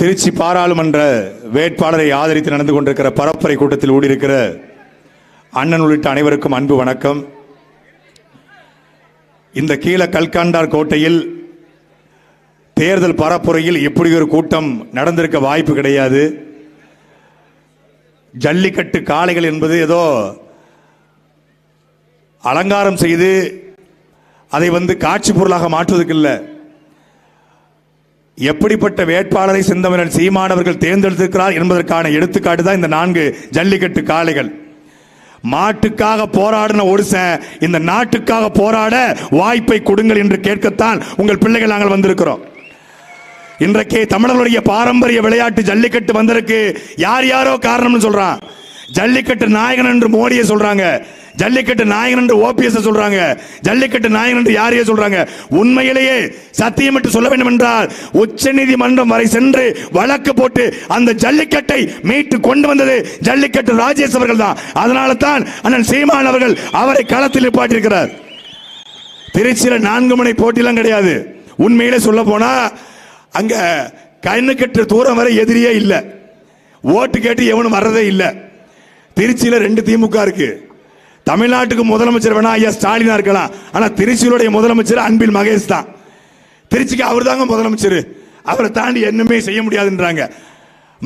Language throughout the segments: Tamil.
திருச்சி பாராளுமன்ற வேட்பாளரை ஆதரித்து நடந்து கொண்டிருக்கிற பரப்புரை கூட்டத்தில் ஊடியிருக்கிற அண்ணன் உள்ளிட்ட அனைவருக்கும் அன்பு வணக்கம். இந்த கீழ கல்காண்டார் கோட்டையில் தேர்தல் பரப்புரையில் இப்படி ஒரு கூட்டம் நடந்திருக்க வாய்ப்பு கிடையாது. ஜல்லிக்கட்டு காளைகள் என்பது ஏதோ அலங்காரம் செய்து அதை வந்து காட்சி பொருளாக மாற்றுவதற்கு இல்லை. எப்படிப்பட்ட வேட்பாளரை சிந்தவனர் சீமானவர்கள் தேர்ந்தெடுத்திருக்கிறார் என்பதற்கான எடுத்துக்காட்டு தான் இந்த நான்கு ஜல்லிக்கட்டு காளைகள். மாட்டுக்காக போராடின ஒருசன் இந்த நாட்டுக்காக போராட வாய்ப்பை கொடுங்கள் என்று கேட்கத்தான் உங்கள் பிள்ளைகள் நாங்கள் வந்திருக்கிறோம். இன்றைக்கு தமிழர்களுடைய பாரம்பரிய விளையாட்டு ஜல்லிக்கட்டு வந்திருக்கு. யார் யாரோ காரணம்னு சொல்றான். ஜல்லிக்கட்டு நாயகன் என்று மோடியை சொல்றாங்க. ஜல்லிக்கட்டு நாயகன் என்று ஓபிஎஸ் சொல்றாங்க. ஜல்லிக்கட்டு நாயகன் என்று யாரையே சொல்றாங்க? உண்மையிலேயே சத்தியம் என்று சொல்ல வேண்டும் என்றால் உச்ச நீதிமன்றம் வரை சென்று வழக்கு போட்டு அந்த ஜல்லிக்கட்டை மீட்டு கொண்டு வந்தது ஜல்லிக்கட்டு ராஜேஷ் அவர்கள் தான். அதனால தான் அண்ணன் சீமான் அவர்கள் அவரை களத்தில் நிப்பாட்டியிருக்கிறார். திருச்சியில் நான்கு மணி போட்டிலாம் கிடையாது. உண்மையிலே சொல்ல போனா அங்க கண்ணு கட்டு தூரம் வரை எதிரியே இல்லை. ஓட்டு கேட்டு எவனும் வர்றதே இல்லை. திருச்சியில ரெண்டு திமுக இருக்கு. தமிழ்நாட்டுக்கு முதலமைச்சர் வேணா ஐயா ஸ்டாலினா இருக்கலாம். ஆனா திருச்சியிலுடைய முதலமைச்சர் அன்பில் மகேஷ் தான். திருச்சிக்கு அவர் தாங்க முதலமைச்சர். அவரை தாண்டி என்னமே செய்ய முடியாதுன்றாங்க.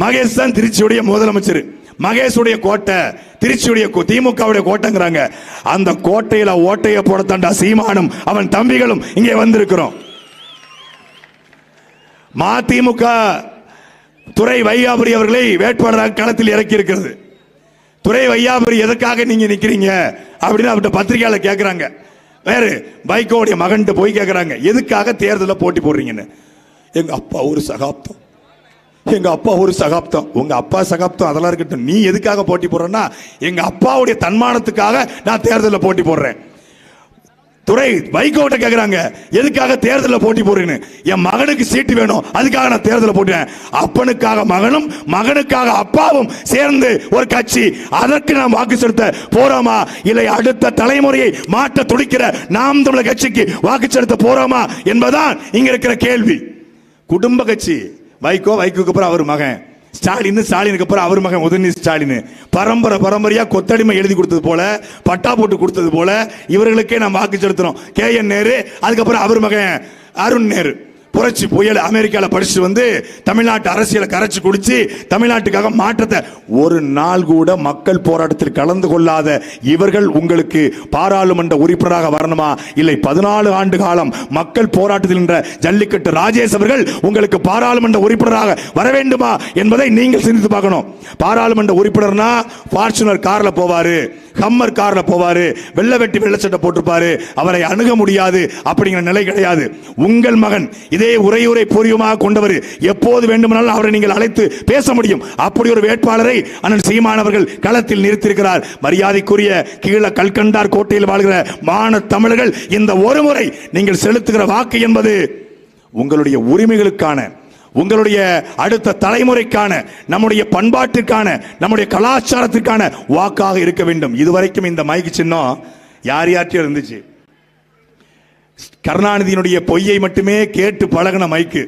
மகேஷ் தான் திருச்சியுடைய முதலமைச்சர். மகேஷுடைய கோட்டை திருச்சியுடைய கோ- திமுகவுடைய கோட்டைங்கிறாங்க. அந்த கோட்டையில ஓட்டையை போடத்தாண்டா சீமானும் அவன் தம்பிகளும் இங்கே வந்திருக்கிறோம். மதிமுக துறை வையாபுரி அவர்களை வேட்பாளராக களத்தில் இறக்கி இருக்கிறது துறை வையாபுரி எதற்காக நீங்க நிக்கிறீங்க? அப்படின்னு அவர்கிட்ட பத்திரிகையாளர் கேட்கறாங்க வேறு பைக்கோடைய மகன்கிட்ட போய் கேட்குறாங்க எதுக்காக தேர்தலில் போட்டி போடுறீங்கன்னு? எங்கள் அப்பா ஒரு சகாப்தம். எங்கள் அப்பா ஒரு சகாப்தம். உங்கள் அப்பா சகாப்தம் அதெல்லாம் இருக்கட்டும். நீ எதுக்காக போட்டி போடுறன்னா எங்கள் அப்பாவுடைய தன்மானத்துக்காக நான் தேர்தலில் போட்டி போடுறேன். துறை வைகோட்ட கேக்குறாங்க. எதுக்காக தேர்தலில் போட்டி போடுறீங்க என் மகனுக்கு சீட்டு வேணும். அதுக்காக நான் தேர்தலில் போட்டேன் அப்பனுக்காக மகனும் மகனுக்காக அப்பாவும் சேர்ந்து ஒரு கட்சி. அதற்கு நாம் வாக்கு செலுத்த போறோமா? இல்லை அடுத்த தலைமுறையை மாற்ற துடிக்கிற நாம் தமிழர் கட்சிக்கு வாக்கு செலுத்த போறோமா என்பதுதான் இங்க இருக்கிற கேள்வி. குடும்ப கட்சி. வைகோ வைகோக்கு அப்புறம் அவர் மகன். ஸ்டாலின் ஸ்டாலினுக்கு அப்புறம் அவர் மகன். உதயநிதி ஸ்டாலின். பரம்பரை பரம்பரையாக கொத்தடிமை எழுதி கொடுத்தது போல பட்டா போட்டு கொடுத்தது போல இவர்களுக்கே நாம் வாக்கு செலுத்துறோம். கே என் நேரு அதுக்கப்புறம் அவர் மகன் அருண் நேரு. புரட்சி புயல் அமெரிக்காவில் படிச்சுட்டு வந்து தமிழ்நாட்டு அரசியலை கரைச்சி குடிச்சு தமிழ்நாட்டுக்காக மாற்றத்தை ஒரு நாள் கூட மக்கள் போராட்டத்தில் கலந்து கொள்ளாத இவர்கள் உங்களுக்கு பாராளுமன்ற உறுப்பினராக வரணுமா? இல்லை பதினாலு ஆண்டு காலம் மக்கள் போராட்டத்தில் நின்ற ஜல்லிக்கட்டு ராஜேஷ் அவர்கள் உங்களுக்கு பாராளுமன்ற உறுப்பினராக வர வேண்டுமா என்பதை நீங்கள் சிந்தித்து பார்க்கணும். பாராளுமன்ற உறுப்பினர்னா ஃபார்ச்சுனர் காரில் போவாரு ஹம்மர் காரில் போவாரு வெள்ளை வெட்டி வெள்ளை சட்டை போட்டிருப்பாரு. அவரை அணுக முடியாது அப்படிங்கிற நிலை கிடையாது. உங்கள் மகன் இதை உரையுரை பூர்வமாக கொண்டவர் எப்போது வேண்டுமானாலும் அவரை நீங்கள் அழைத்து பேச முடியும். அப்படி ஒரு வேட்பாளரை அண்ணன் சீமானவர்கள் களத்தில் நிறுத்தியிருக்கிறார். மரியாதைக்குரிய கீழ கல்கண்டார் கோட்டையில் வாழ்கிற மான தமிழர்கள் இந்த ஒரு முறை நீங்கள் செலுத்துகிற வாக்கு என்பது உங்களுடைய உரிமைகளுக்கான உங்களுடைய அடுத்த தலைமுறைக்கான நம்முடைய பண்பாட்டிற்கான நம்முடைய கலாச்சாரத்திற்கான வாக்காக இருக்க வேண்டும். இதுவரைக்கும் இந்த மைக்கு சின்னம் யார் யார்ட்டையும் இருந்துச்சு. கருணாநிதியினுடைய பொய்யை மட்டுமே கேட்டு பழகின மைக்கு.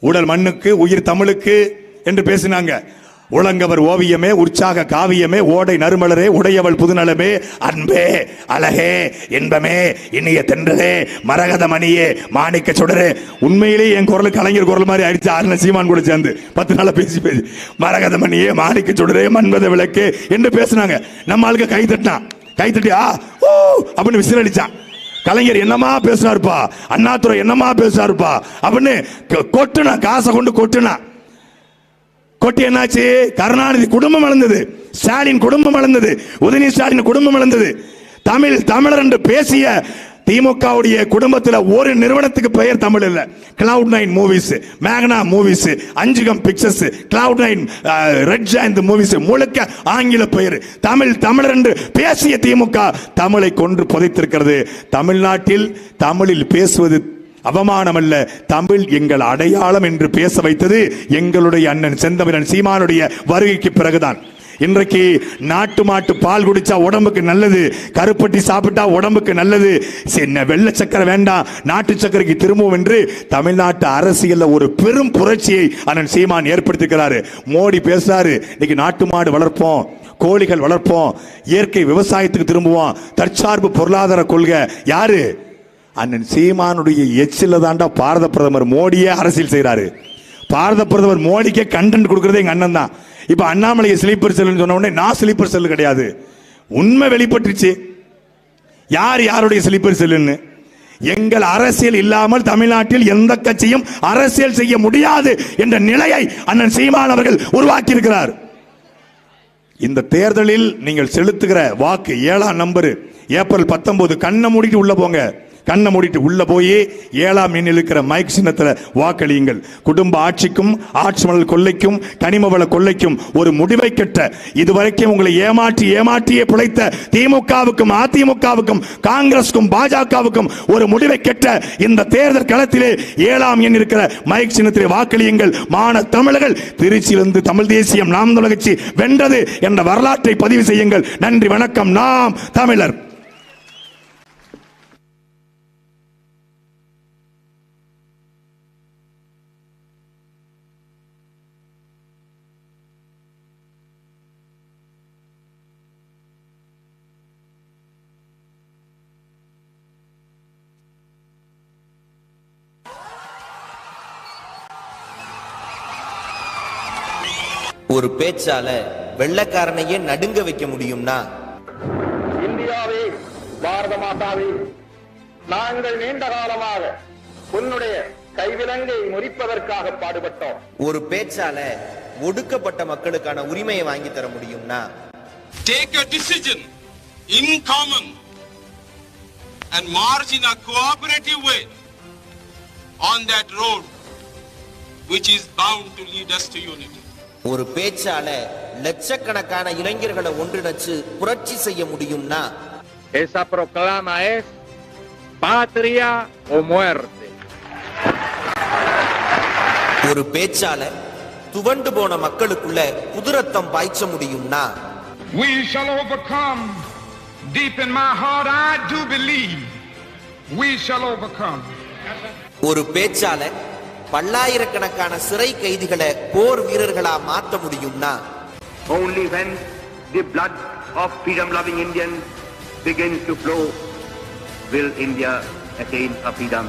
உடல் மண்ணுக்கு உயிர் தமிழுக்கு என்று பேசினாங்க. உலங்கவர் ஓவியமே உற்சாக காவியமே ஓடை நறுமலரே உடையவள் புதுநலமே அன்பே அழகே இன்பமே இனிய தென்றலே மரகத மணியே மாணிக்க சுடரே. உண்மையிலே என் குரல் கலைஞர் குரல் மாதிரி ஆயிடுச்சு. ஆறுன சீமான் கூட சேர்ந்து. பத்து நாளா பேசி பேசி. மரகத மணியே மாணிக்க சுடரே மன்மத விளக்கு என்று பேசினாங்க. நம்ம ஆளுக்கு கை தட்டினான் கை தட்டி ஆ ஓ அப்படின்னு விசில் அடிச்சான். கலைஞர் என்னமா பேசினாருப்பா அண்ணாதுரை என்னமா பேசினாருப்பா அப்படின்னு கொ- கொட்டுனா காசை கொண்டு கொட்டுனா. கொட்டி என்னாச்சு? கருணாநிதி குடும்பம் வளர்ந்தது. ஸ்டாலின் குடும்பம் வளர்ந்தது. உதயநிதி ஸ்டாலின் குடும்பம் வளர்ந்தது. தமிழ் தமிழர் என்று பேசிய திமுகவுடைய குடும்பத்தில் ஒரு நிறுவனத்துக்கு பெயர் தமிழ் இல்ல. Cloud nine movies மேகனா Movies Anjugam Pictures Cloud Nine Red Giant Movies முழுக்க ஆங்கில பெயர். தமிழ் தமிழர் என்று பேசிய திமுக தமிழை கொன்று புதைத்திருக்கிறது. தமிழ்நாட்டில் தமிழில் பேசுவது அவமானம் அல்ல தமிழ் எங்கள் அடையாளம் என்று பேச வைத்தது எங்களுடைய அண்ணன் செந்தமிழன் சீமானுடைய வருகைக்கு பிறகுதான். இன்றைக்கு நாட்டு மாட்டு பால் குடிச்சா உடம்புக்கு நல்லது கருப்பட்டி சாப்பிட்டா உடம்புக்கு நல்லது. என்ன வெள்ளை சக்கரை வேண்டாம் நாட்டு சக்கரைக்கு திரும்பவும் என்று தமிழ்நாட்டு அரசியல்ல ஒரு பெரும் புரட்சியை அண்ணன் சீமான் ஏற்படுத்திக்கிறாரு மோடி பேசுறாரு இன்னைக்கு நாட்டு மாடு வளர்ப்போம் கோழிகள் வளர்ப்போம் இயற்கை விவசாயத்துக்கு திரும்புவோம் தற்சார்பு பொருளாதார கொள்கை. யாரு? அண்ணன் சீமானுடைய எச்சில தாண்டா பாரத பிரதமர் மோடியே அரசியல் செய்கிறாரு பாரத பிரதமர் மோடிக்கே கண்டென்ட் கொடுக்கறது எங்க அண்ணன் தான். இப்போ அண்ணாமலையை ஸ்லீப்பர் செல்லுன்னு சொன்ன உடனே நான் ஸ்லீப்பர் செல் கிடையாது. உண்மை வெளிப்பட்டுச்சு யார் யாருடைய ஸ்லீப்பர் செல்லுன்னு எங்கள் அரசியல் இல்லாமல் தமிழ்நாட்டில் எந்த கட்சியும் அரசியல் செய்ய முடியாது என்ற நிலையை அண்ணன் சீமான் அவர்கள் உருவாக்கி இருக்கிறார் இந்த தேர்தலில் நீங்கள் செலுத்துகிற வாக்கு ஏழாம் நம்பர் ஏப்ரல் பத்தொன்பது கண்ணை மூடிட்டு உள்ள போங்க. கண்ணை மூடிட்டு உள்ள போய் ஏழாம் எண்ணில் இருக்கிற மைக் சின்னத்தில் வாக்களியுங்கள். குடும்ப ஆட்சிக்கும் ஆட்சி மணல் கொள்ளைக்கும் கனிம வள கொள்ளைக்கும் ஒரு முடிவை கட்ட இதுவரைக்கும் உங்களை ஏமாற்றி ஏமாற்றியே பிழைத்த திமுகவுக்கும் அதிமுகவுக்கும் காங்கிரஸுக்கும் பாஜகவுக்கும் ஒரு முடிவை கெட்ட இந்த தேர்தல் களத்திலே ஏழாம் எண் இருக்கிற மைக் சின்னத்திலே வாக்களியுங்கள். மான தமிழர்கள் திருச்சியிலிருந்து தமிழ் தேசியம் நாம் தமிழர் வென்றது என்ற வரலாற்றை பதிவு செய்யுங்கள். நன்றி வணக்கம். நாம் தமிழர். ஒரு பேச்சால வெள்ளக்காரனையே நடுங்க வைக்க முடியும்னா? இந்தியாவே பாரத மாதாவே நாங்கள் நீண்ட காலமாக உன்னுடைய கைவிலங்கை முறிப்பதற்காக பாடுபட்டோம். ஒரு பேச்சால ஒடுக்கப்பட்ட மக்களுக்கான உரிமையை வாங்கி தர முடியும்னா? Take a decision in common and march in a cooperative way on that road which is bound to lead us to unity. ஒரு பேச்சால லட்சக்கணக்கான இளைஞர்களை ஒன்றிணைச்சு புரட்சி செய்ய முடியும்னா Esa proclama es patria o muerte. ஒரு பேச்சால துவண்டு போன மக்களுக்குள்ள புதுரத்தம் பாய்ச்ச முடியும்னா We shall overcome. Deep in my heart, I do believe we shall overcome. ஒரு பேச்சால பல்லாயிரக்கணக்கான சிறை கைதிகளை போர் வீரர்களா மாத்த முடியும்னா Only when the blood of freedom-loving Indians begins to flow will India attain a freedom.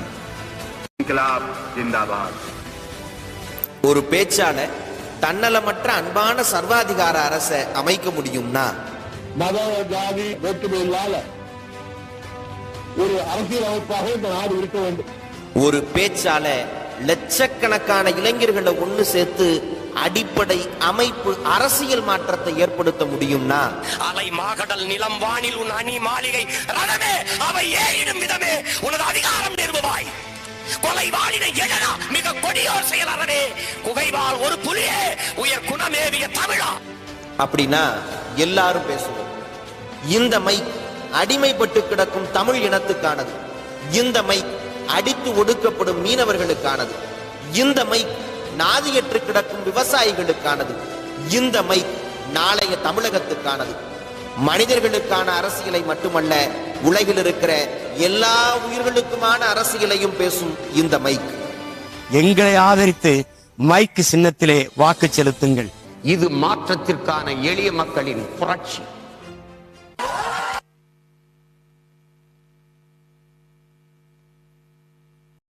Inqilab Zindabad. ஒரு பேச்சால தன்னலமற்ற அன்பான சர்வாதிகார அரசை அமைக்க முடியும்னா மத ஜாதி வேற்றுமை இல்லாத ஒரு அரசியல் அமைப்பாக இந்த நாடு இருக்க வேண்டும் ஒரு பேச்சால லட்சக்கணக்கான இளைஞர்களை ஒண்ணு சேர்த்து அடிப்படை அமைப்பு அரசியல் மாற்றத்தை ஏற்படுத்த முடியும்னா? அலை மாகடல் நிலம் வானில் உன் அணி மாளிகை ரணமே அவை ஏறிடும் விதமே. உனது அதிகாரம் நிறுவுவாய். கொலை வாழினை எழனா மிக கொடியோர் செயலறவே குகைவால் ஒரு புலியே உயர் குணமேவிய தமிழா. அப்படின்னா எல்லாரும் பேசுவோம். இந்த மைக் அடிமைப்பட்டு கிடக்கும் தமிழ் இனத்துக்கானது. இந்த மைக் அடித்து ஒடுக்கப்படும் மீனவர்களுக்கானது. இந்த மைக் நாதியற்று கிடக்கும் விவசாயிகளுக்கானது. இந்த மைக் நாளைய தமிழகத்துக்கானது. மனிதர்களுக்கான அரசியலை மட்டுமல்ல உலகில் இருக்கிற எல்லா உயிர்களுக்குமான அரசியலையும் பேசும் இந்த மைக். எங்களை ஆதரித்து மைக்கு சின்னத்திலே வாக்கு செலுத்துங்கள். இது மாற்றத்திற்கான எளிய மக்களின் புரட்சி.